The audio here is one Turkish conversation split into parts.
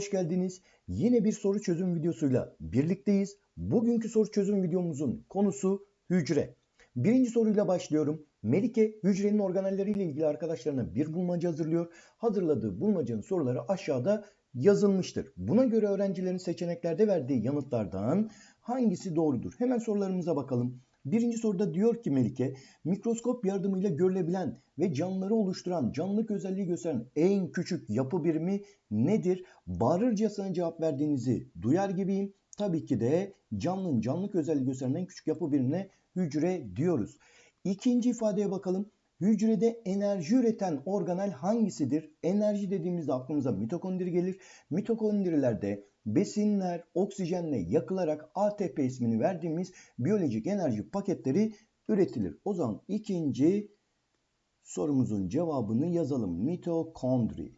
hoş geldiniz. Yine bir soru çözüm videosuyla birlikteyiz. Bugünkü soru çözüm videomuzun konusu hücre. Birinci soruyla başlıyorum. Melike hücrenin organelleriyle ilgili arkadaşlarına bir bulmaca hazırlıyor. Hazırladığı bulmacanın soruları aşağıda yazılmıştır. Buna göre öğrencilerin seçeneklerde verdiği yanıtlardan hangisi doğrudur? Hemen sorularımıza bakalım. Birinci soruda diyor ki Melike, mikroskop yardımıyla görülebilen ve canlıları oluşturan, canlılık özelliği gösteren en küçük yapı birimi nedir? Bağırırcasına cevap verdiğinizi duyar gibiyim. Tabii ki de canlının canlılık özelliği gösteren en küçük yapı birimine hücre diyoruz. İkinci ifadeye bakalım. Hücrede enerji üreten organel hangisidir? Enerji dediğimizde aklımıza mitokondri gelir. Mitokondrilerde besinler oksijenle yakılarak ATP ismini verdiğimiz biyolojik enerji paketleri üretilir. O zaman ikinci sorumuzun cevabını yazalım. Mitokondri.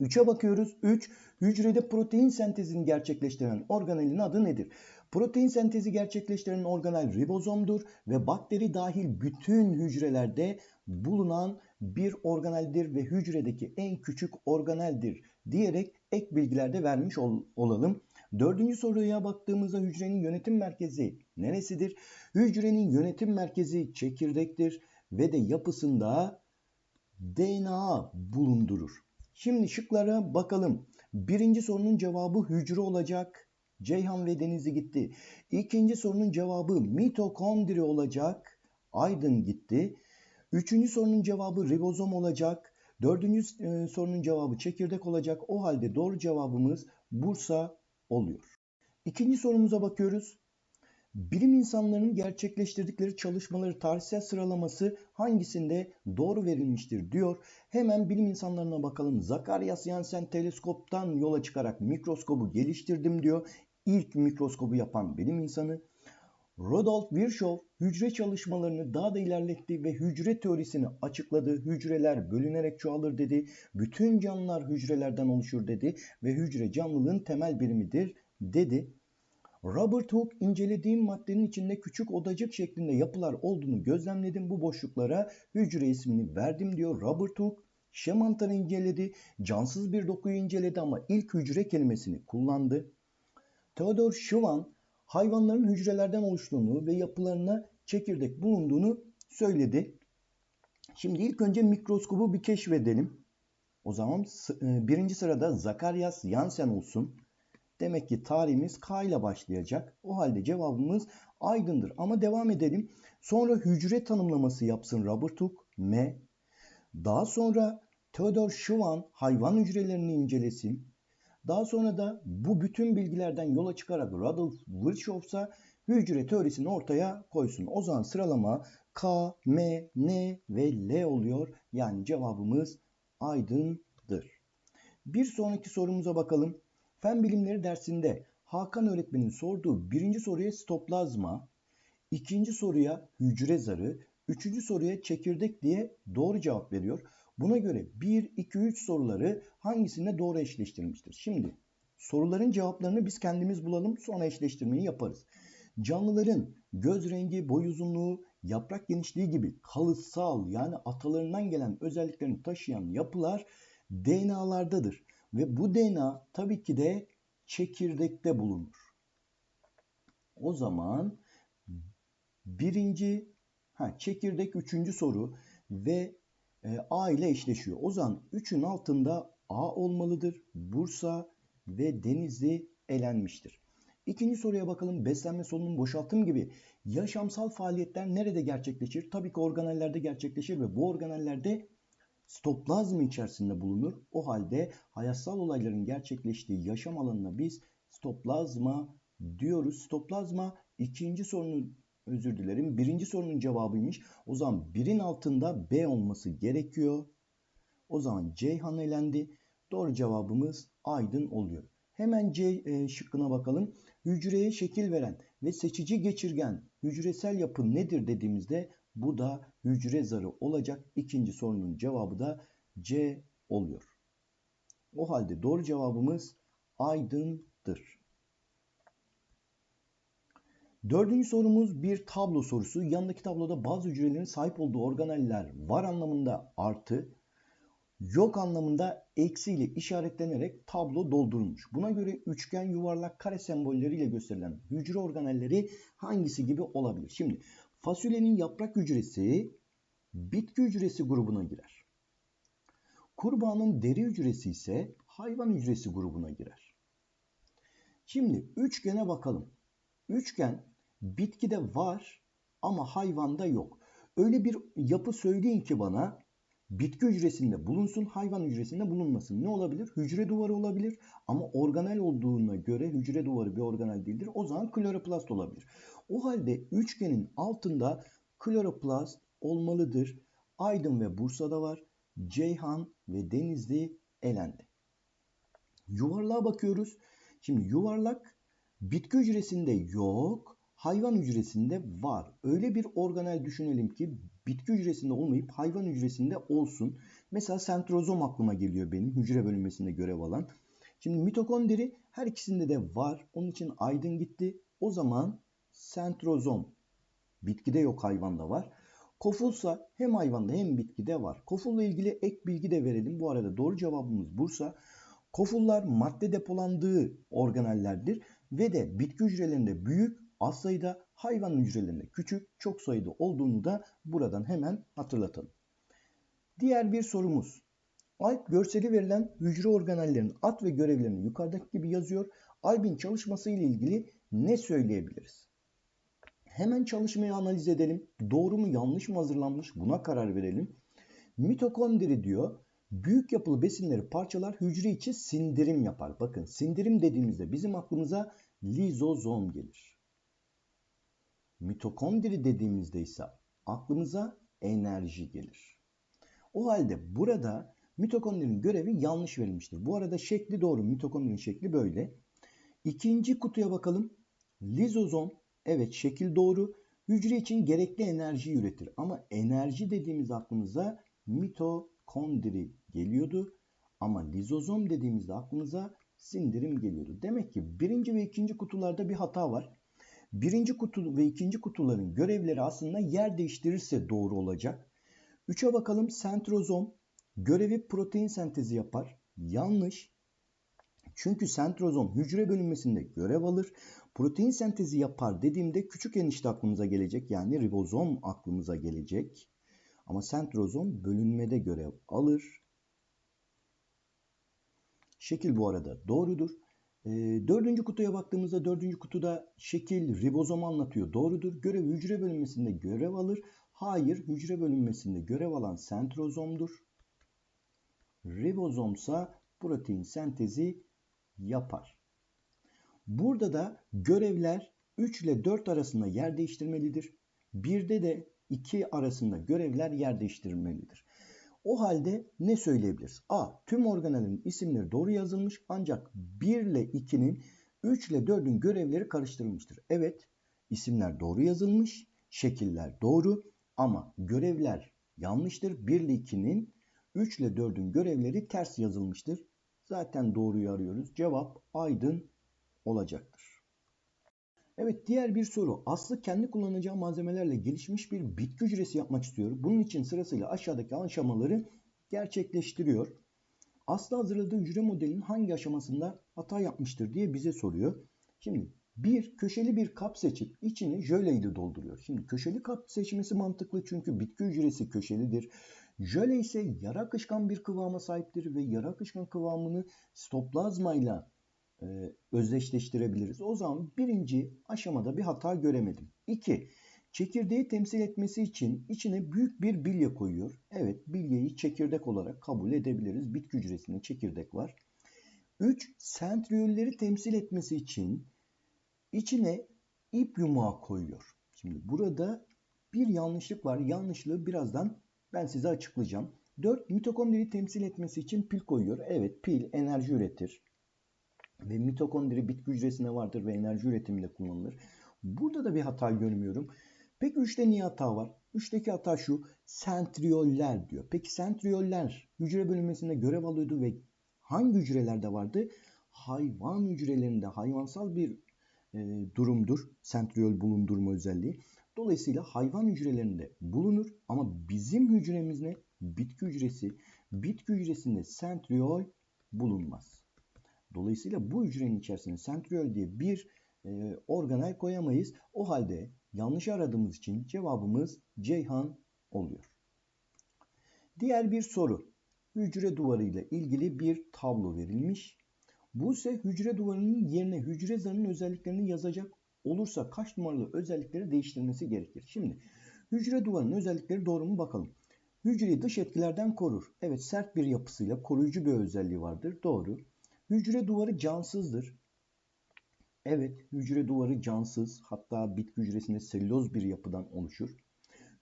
3'e bakıyoruz. 3. Hücrede protein sentezini gerçekleştiren organelin adı nedir? Protein sentezi gerçekleştiren organel ribozomdur ve bakteri dahil bütün hücrelerde bulunan bir organeldir ve hücredeki en küçük organeldir diyerek ek bilgilerde vermiş ol olalım. Dördüncü soruya baktığımızda hücrenin yönetim merkezi neresidir? Hücrenin yönetim merkezi çekirdektir ve de yapısında DNA bulundurur. Şimdi şıklara bakalım. Birinci sorunun cevabı hücre olacak. Ceyhan ve Denizli gitti. İkinci sorunun cevabı mitokondri olacak. Aydın gitti. Üçüncü sorunun cevabı ribozom olacak. Dördüncü e, sorunun cevabı çekirdek olacak. O halde doğru cevabımız Bursa oluyor. İkinci sorumuza bakıyoruz. Bilim insanlarının gerçekleştirdikleri çalışmaları tarihsel sıralaması hangisinde doğru verilmiştir diyor. Hemen bilim insanlarına bakalım. Zacharias Janssen teleskoptan yola çıkarak mikroskobu geliştirdim diyor. İlk mikroskobu yapan bilim insanı. Rudolf Virchow hücre çalışmalarını daha da ilerletti ve hücre teorisini açıkladı. Hücreler bölünerek çoğalır dedi. Bütün canlılar hücrelerden oluşur dedi ve hücre canlılığın temel birimidir dedi. Robert Hooke incelediğim maddenin içinde küçük odacık şeklinde yapılar olduğunu gözlemledim. Bu boşluklara hücre ismini verdim diyor Robert Hooke. Şemantar'ı inceledi. Cansız bir dokuyu inceledi ama ilk hücre kelimesini kullandı. Theodor Schwann hayvanların hücrelerden oluştuğunu ve yapılarına çekirdek bulunduğunu söyledi. Şimdi ilk önce mikroskobu bir keşfedelim. O zaman e, birinci sırada Zacharias Janssen olsun. Demek ki tarihimiz K ile başlayacak. O halde cevabımız Aydın'dır. Ama devam edelim. Sonra hücre tanımlaması yapsın Robert Hooke M. Daha sonra Theodor Schwann hayvan hücrelerini incelesin. Daha sonra da bu bütün bilgilerden yola çıkarak Rudolf Virchow hücre teorisini ortaya koysun. O zaman sıralama K, M, N ve L oluyor. Yani cevabımız Aydın'dır. Bir sonraki sorumuza bakalım. Fen bilimleri dersinde Hakan öğretmenin sorduğu birinci soruya stoplazma, ikinci soruya hücre zarı, üçüncü soruya çekirdek diye doğru cevap veriyor. Buna göre 1, 2, 3 soruları hangisine doğru eşleştirmiştir? Şimdi soruların cevaplarını biz kendimiz bulalım sonra eşleştirmeyi yaparız. Canlıların göz rengi, boy uzunluğu, yaprak genişliği gibi kalıtsal yani atalarından gelen özelliklerini taşıyan yapılar DNA'lardadır. Ve bu DNA tabii ki de çekirdekte bulunur. O zaman birinci ha, çekirdek üçüncü soru ve e, A ile eşleşiyor. O zaman 3'ün altında A olmalıdır. Bursa ve Denizli elenmiştir. İkinci soruya bakalım. Beslenme solunum boşaltım gibi yaşamsal faaliyetler nerede gerçekleşir? Tabii ki organellerde gerçekleşir ve bu organellerde stoplazm içerisinde bulunur. O halde hayatsal olayların gerçekleştiği yaşam alanına biz stoplazma diyoruz. Stoplazma ikinci sorunun özür dilerim. Birinci sorunun cevabıymış. O zaman birin altında B olması gerekiyor. O zaman Ceyhan elendi. Doğru cevabımız Aydın oluyor. Hemen C e, şıkkına bakalım. Hücreye şekil veren ve seçici geçirgen hücresel yapı nedir dediğimizde bu da hücre zarı olacak. İkinci sorunun cevabı da C oluyor. O halde doğru cevabımız Aydın'dır. Dördüncü sorumuz bir tablo sorusu. Yanındaki tabloda bazı hücrelerin sahip olduğu organeller var anlamında artı. yok anlamında eksiyle işaretlenerek tablo doldurulmuş. Buna göre üçgen, yuvarlak, kare sembolleriyle gösterilen hücre organelleri hangisi gibi olabilir? Şimdi fasulyenin yaprak hücresi bitki hücresi grubuna girer. Kurbağanın deri hücresi ise hayvan hücresi grubuna girer. Şimdi üçgene bakalım. Üçgen bitkide var ama hayvanda yok. Öyle bir yapı söyleyin ki bana bitki hücresinde bulunsun, hayvan hücresinde bulunmasın. Ne olabilir? Hücre duvarı olabilir ama organel olduğuna göre hücre duvarı bir organel değildir. O zaman kloroplast olabilir. O halde üçgenin altında kloroplast olmalıdır. Aydın ve Bursa'da var. Ceyhan ve Denizli elendi. Yuvarlığa bakıyoruz. Şimdi yuvarlak bitki hücresinde yok, hayvan hücresinde var. Öyle bir organel düşünelim ki bitki hücresinde olmayıp hayvan hücresinde olsun. Mesela sentrozom aklıma geliyor benim hücre bölünmesinde görev alan. Şimdi mitokondri her ikisinde de var. Onun için aydın gitti. O zaman sentrozom bitkide yok hayvanda var. Kofulsa hem hayvanda hem bitkide var. Kofulla ilgili ek bilgi de verelim. Bu arada doğru cevabımız Bursa. Kofullar madde depolandığı organellerdir ve de bitki hücrelerinde büyük, az sayıda, hayvan hücrelerinde küçük, çok sayıda olduğunu da buradan hemen hatırlatalım. Diğer bir sorumuz. Alp görseli verilen hücre organellerinin ad ve görevlerini yukarıdaki gibi yazıyor. Alp'in çalışması ile ilgili ne söyleyebiliriz? Hemen çalışmayı analiz edelim. Doğru mu yanlış mı hazırlanmış buna karar verelim. Mitokondri diyor büyük yapılı besinleri parçalar hücre içi sindirim yapar. Bakın sindirim dediğimizde bizim aklımıza lizozom gelir. Mitokondri dediğimizde ise aklımıza enerji gelir. O halde burada mitokondrinin görevi yanlış verilmiştir. Bu arada şekli doğru. Mitokondrinin şekli böyle. İkinci kutuya bakalım. Lizozom evet şekil doğru. Hücre için gerekli enerji üretir. Ama enerji dediğimiz aklımıza mitokondri geliyordu. Ama lizozom dediğimizde aklımıza sindirim geliyordu. Demek ki birinci ve ikinci kutularda bir hata var. Birinci kutu ve ikinci kutuların görevleri aslında yer değiştirirse doğru olacak. Üçe bakalım sentrozom görevi protein sentezi yapar. Yanlış. Çünkü sentrozom hücre bölünmesinde görev alır. Protein sentezi yapar dediğimde küçük enişte aklımıza gelecek. Yani ribozom aklımıza gelecek. Ama sentrozom bölünmede görev alır. Şekil bu arada doğrudur. E, dördüncü kutuya baktığımızda dördüncü kutuda şekil ribozom anlatıyor. Doğrudur. Görev hücre bölünmesinde görev alır. Hayır hücre bölünmesinde görev alan sentrozomdur. Ribozomsa protein sentezi yapar. Burada da görevler 3 ile 4 arasında yer değiştirmelidir. 1'de de 2 arasında görevler yer değiştirmelidir. O halde ne söyleyebiliriz? A. Tüm organelin isimleri doğru yazılmış ancak 1 ile 2'nin 3 ile 4'ün görevleri karıştırılmıştır. Evet isimler doğru yazılmış, şekiller doğru ama görevler yanlıştır. 1 ile 2'nin 3 ile 4'ün görevleri ters yazılmıştır. Zaten doğruyu arıyoruz. Cevap aydın olacaktır. Evet diğer bir soru. Aslı kendi kullanacağı malzemelerle gelişmiş bir bitki hücresi yapmak istiyor. Bunun için sırasıyla aşağıdaki aşamaları gerçekleştiriyor. Aslı hazırladığı hücre modelinin hangi aşamasında hata yapmıştır diye bize soruyor. Şimdi bir köşeli bir kap seçip içini jöle ile dolduruyor. Şimdi köşeli kap seçmesi mantıklı çünkü bitki hücresi köşelidir. Jöle ise yarı akışkan bir kıvama sahiptir ve yarı akışkan kıvamını stoplazmayla e, özdeşleştirebiliriz. O zaman birinci aşamada bir hata göremedim. İki, çekirdeği temsil etmesi için içine büyük bir bilye koyuyor. Evet bilyeyi çekirdek olarak kabul edebiliriz. Bitki hücresinde çekirdek var. Üç, sentriyolleri temsil etmesi için içine ip yumağı koyuyor. Şimdi burada bir yanlışlık var. Yanlışlığı birazdan ben size açıklayacağım. 4. Mitokondriyi temsil etmesi için pil koyuyor. Evet pil enerji üretir ve mitokondri bitki hücresinde vardır ve enerji üretiminde kullanılır. Burada da bir hata görmüyorum. Peki 3'te niye hata var? 3'teki hata şu. Sentriyoller diyor. Peki sentriyoller hücre bölünmesinde görev alıyordu ve hangi hücrelerde vardı? Hayvan hücrelerinde hayvansal bir e, durumdur. Sentriyol bulundurma özelliği. Dolayısıyla hayvan hücrelerinde bulunur ama bizim hücremiz ne? Bitki hücresi Bitki hücresinde sentriol bulunmaz. Dolayısıyla bu hücrenin içerisine sentriol diye bir e, organel koyamayız. O halde yanlış aradığımız için cevabımız Ceyhan oluyor. Diğer bir soru. Hücre duvarı ile ilgili bir tablo verilmiş. Bu ise hücre duvarının yerine hücre zarının özelliklerini yazacak olursa kaç numaralı özellikleri değiştirmesi gerekir? Şimdi hücre duvarının özellikleri doğru mu bakalım. Hücreyi dış etkilerden korur. Evet sert bir yapısıyla koruyucu bir özelliği vardır. Doğru. Hücre duvarı cansızdır. Evet hücre duvarı cansız hatta bitki hücresinde selüloz bir yapıdan oluşur.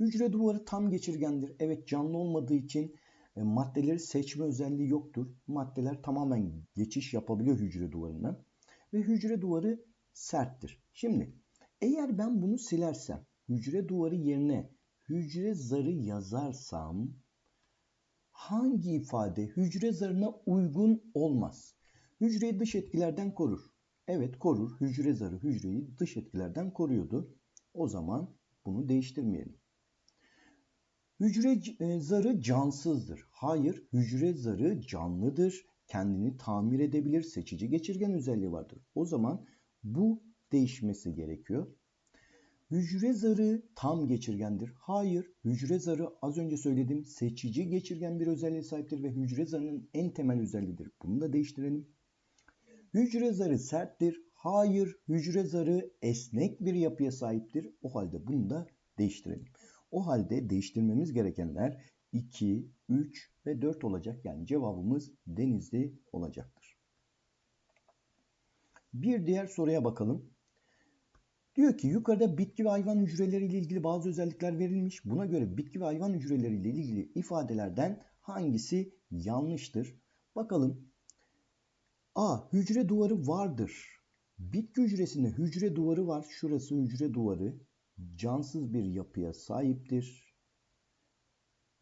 Hücre duvarı tam geçirgendir. Evet canlı olmadığı için e, maddeleri seçme özelliği yoktur. Maddeler tamamen geçiş yapabiliyor hücre duvarından. Ve hücre duvarı serttir. Şimdi eğer ben bunu silersem hücre duvarı yerine hücre zarı yazarsam hangi ifade hücre zarına uygun olmaz? Hücreyi dış etkilerden korur. Evet korur. Hücre zarı hücreyi dış etkilerden koruyordu. O zaman bunu değiştirmeyelim. Hücre e, zarı cansızdır. Hayır, hücre zarı canlıdır. Kendini tamir edebilir, seçici geçirgen özelliği vardır. O zaman bu değişmesi gerekiyor. Hücre zarı tam geçirgendir. Hayır, hücre zarı az önce söyledim seçici geçirgen bir özelliğe sahiptir ve hücre zarının en temel özelliğidir. Bunu da değiştirelim. Hücre zarı serttir. Hayır, hücre zarı esnek bir yapıya sahiptir. O halde bunu da değiştirelim. O halde değiştirmemiz gerekenler 2, 3 ve 4 olacak. Yani cevabımız denizli olacaktır. Bir diğer soruya bakalım. Diyor ki yukarıda bitki ve hayvan hücreleri ile ilgili bazı özellikler verilmiş. Buna göre bitki ve hayvan hücreleri ile ilgili ifadelerden hangisi yanlıştır? Bakalım. A. Hücre duvarı vardır. Bitki hücresinde hücre duvarı var. Şurası hücre duvarı cansız bir yapıya sahiptir.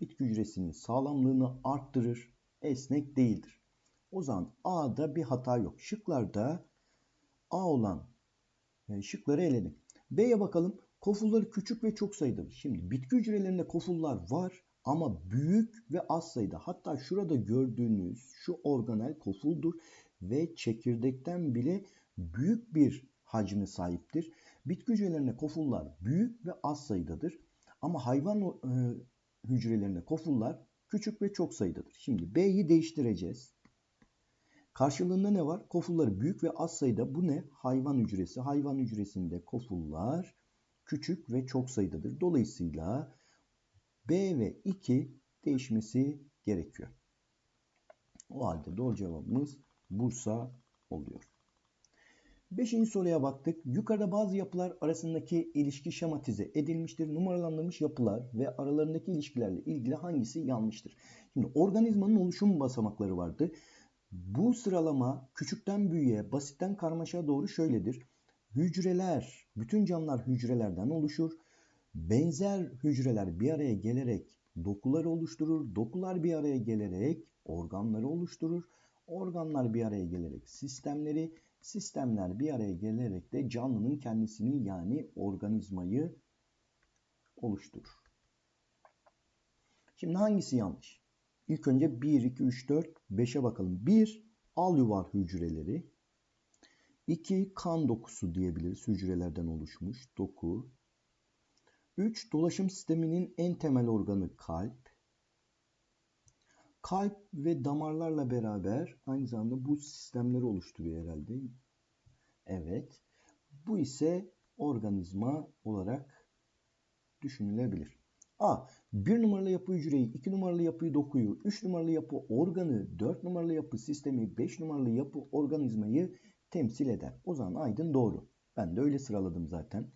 Bitki hücresinin sağlamlığını arttırır, esnek değildir. O zaman A'da bir hata yok. Şıklarda A olan yani şıkları eledim. B'ye bakalım. Kofulları küçük ve çok sayıdadır. Şimdi bitki hücrelerinde kofullar var ama büyük ve az sayıda. Hatta şurada gördüğünüz şu organel kofuldur ve çekirdekten bile büyük bir hacmi sahiptir. Bitki hücrelerinde kofullar büyük ve az sayıdadır. Ama hayvan e, hücrelerinde kofullar küçük ve çok sayıdadır. Şimdi B'yi değiştireceğiz. Karşılığında ne var? Kofulları büyük ve az sayıda. Bu ne? Hayvan hücresi. Hayvan hücresinde kofullar küçük ve çok sayıdadır. Dolayısıyla B ve 2 değişmesi gerekiyor. O halde doğru cevabımız Bursa oluyor. Beşinci soruya baktık. Yukarıda bazı yapılar arasındaki ilişki şematize edilmiştir. Numaralandırılmış yapılar ve aralarındaki ilişkilerle ilgili hangisi yanlıştır? Şimdi organizmanın oluşum basamakları vardı. Bu sıralama küçükten büyüğe, basitten karmaşa doğru şöyledir. Hücreler, bütün canlılar hücrelerden oluşur. Benzer hücreler bir araya gelerek dokuları oluşturur. Dokular bir araya gelerek organları oluşturur. Organlar bir araya gelerek sistemleri, sistemler bir araya gelerek de canlının kendisini yani organizmayı oluşturur. Şimdi hangisi yanlış? İlk önce 1, 2, 3, 4, 5'e bakalım. 1. Alüvar hücreleri. 2. Kan dokusu diyebiliriz. Hücrelerden oluşmuş doku. 3. Dolaşım sisteminin en temel organı kalp. Kalp ve damarlarla beraber aynı zamanda bu sistemleri oluşturuyor herhalde. Evet. Bu ise organizma olarak düşünülebilir. A. 1 numaralı yapı hücreyi, 2 numaralı yapıyı dokuyu, 3 numaralı yapı organı, 4 numaralı yapı sistemi, 5 numaralı yapı organizmayı temsil eder. O zaman Aydın doğru. Ben de öyle sıraladım zaten.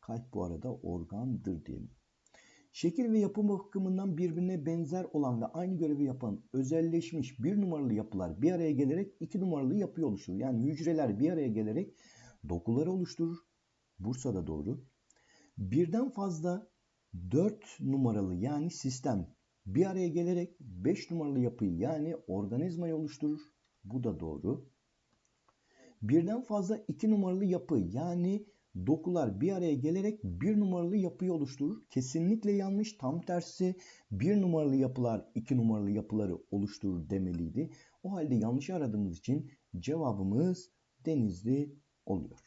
Kalp bu arada organdır diyelim. Şekil ve yapı bakımından birbirine benzer olan ve aynı görevi yapan özelleşmiş bir numaralı yapılar bir araya gelerek iki numaralı yapıyı oluşturur. Yani hücreler bir araya gelerek dokuları oluşturur. Bursa'da doğru. Birden fazla 4 numaralı yani sistem bir araya gelerek 5 numaralı yapıyı yani organizmayı oluşturur. Bu da doğru. Birden fazla 2 numaralı yapı yani dokular bir araya gelerek bir numaralı yapıyı oluşturur. Kesinlikle yanlış. Tam tersi bir numaralı yapılar iki numaralı yapıları oluşturur demeliydi. O halde yanlış aradığımız için cevabımız Denizli oluyor.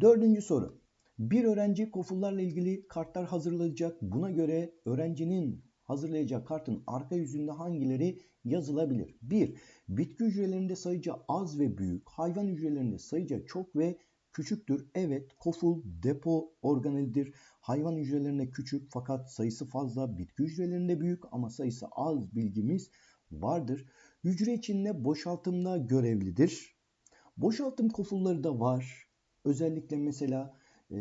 Dördüncü soru. Bir öğrenci kofullarla ilgili kartlar hazırlayacak. Buna göre öğrencinin hazırlayacağı kartın arka yüzünde hangileri yazılabilir? 1. Bitki hücrelerinde sayıca az ve büyük, hayvan hücrelerinde sayıca çok ve küçüktür. Evet, koful depo organelidir. Hayvan hücrelerinde küçük fakat sayısı fazla, bitki hücrelerinde büyük ama sayısı az bilgimiz vardır. Hücre içinde boşaltımda görevlidir. Boşaltım kofulları da var. Özellikle mesela e,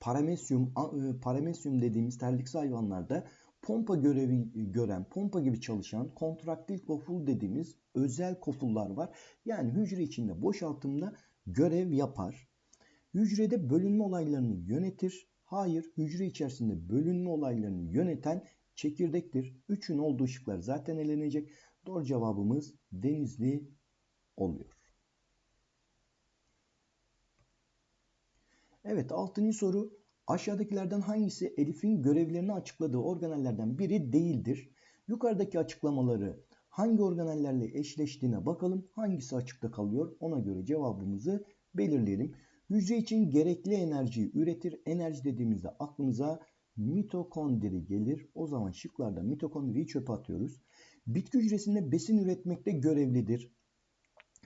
paramesyum, e, paramesyum dediğimiz terliksiz hayvanlarda pompa görevi gören, pompa gibi çalışan kontraktil koful dediğimiz özel kofullar var. Yani hücre içinde boşaltımda görev yapar. Hücrede bölünme olaylarını yönetir. Hayır, hücre içerisinde bölünme olaylarını yöneten çekirdektir. Üçün olduğu ışıklar zaten elenecek. Doğru cevabımız denizli oluyor. Evet, altıncı soru. Aşağıdakilerden hangisi Elif'in görevlerini açıkladığı organellerden biri değildir? Yukarıdaki açıklamaları hangi organellerle eşleştiğine bakalım. Hangisi açıkta kalıyor? Ona göre cevabımızı belirleyelim. Hücre için gerekli enerjiyi üretir. Enerji dediğimizde aklımıza mitokondri gelir. O zaman şıklarda mitokondriyi çöpe atıyoruz. Bitki hücresinde besin üretmekte görevlidir.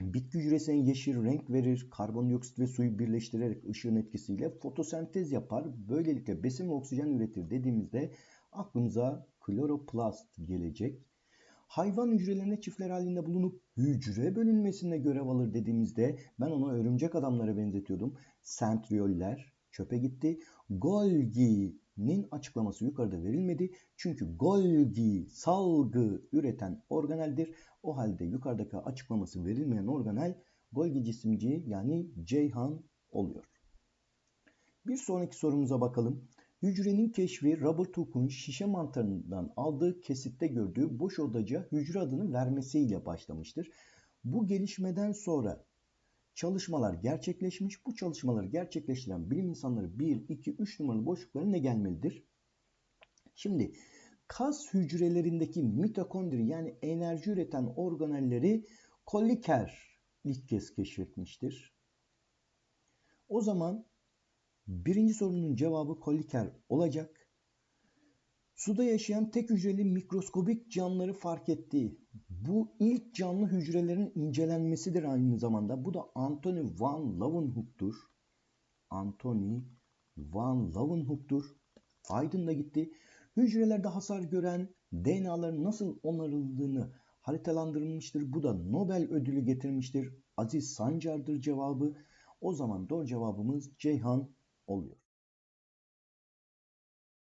Bitki hücresine yeşil renk verir. Karbondioksit ve suyu birleştirerek ışığın etkisiyle fotosentez yapar. Böylelikle besin ve oksijen üretir dediğimizde aklımıza kloroplast gelecek. Hayvan hücrelerine çiftler halinde bulunup hücre bölünmesinde görev alır dediğimizde ben onu örümcek adamlara benzetiyordum. Sentriyoller çöpe gitti. Golgi'nin açıklaması yukarıda verilmedi. Çünkü Golgi salgı üreten organeldir. O halde yukarıdaki açıklaması verilmeyen organel Golgi cisimci yani Ceyhan oluyor. Bir sonraki sorumuza bakalım. Hücrenin keşfi Robert Hooke'un şişe mantarından aldığı kesitte gördüğü boş odacığa hücre adını vermesiyle başlamıştır. Bu gelişmeden sonra çalışmalar gerçekleşmiş. Bu çalışmaları gerçekleştiren bilim insanları 1, 2, 3 numaralı boşluklara ne gelmelidir? Şimdi kas hücrelerindeki mitokondri yani enerji üreten organelleri Kolliker ilk kez keşfetmiştir. O zaman birinci sorunun cevabı Kolliker olacak. Suda yaşayan tek hücreli mikroskobik canlıları fark ettiği bu ilk canlı hücrelerin incelenmesidir aynı zamanda. Bu da Anthony van Leeuwenhoek'tur. Anthony van Leeuwenhoek'tur. Aydın'da gitti. Hücrelerde hasar gören DNA'ların nasıl onarıldığını haritalandırılmıştır. Bu da Nobel ödülü getirmiştir. Aziz Sancar'dır cevabı. O zaman doğru cevabımız Ceyhan oluyor.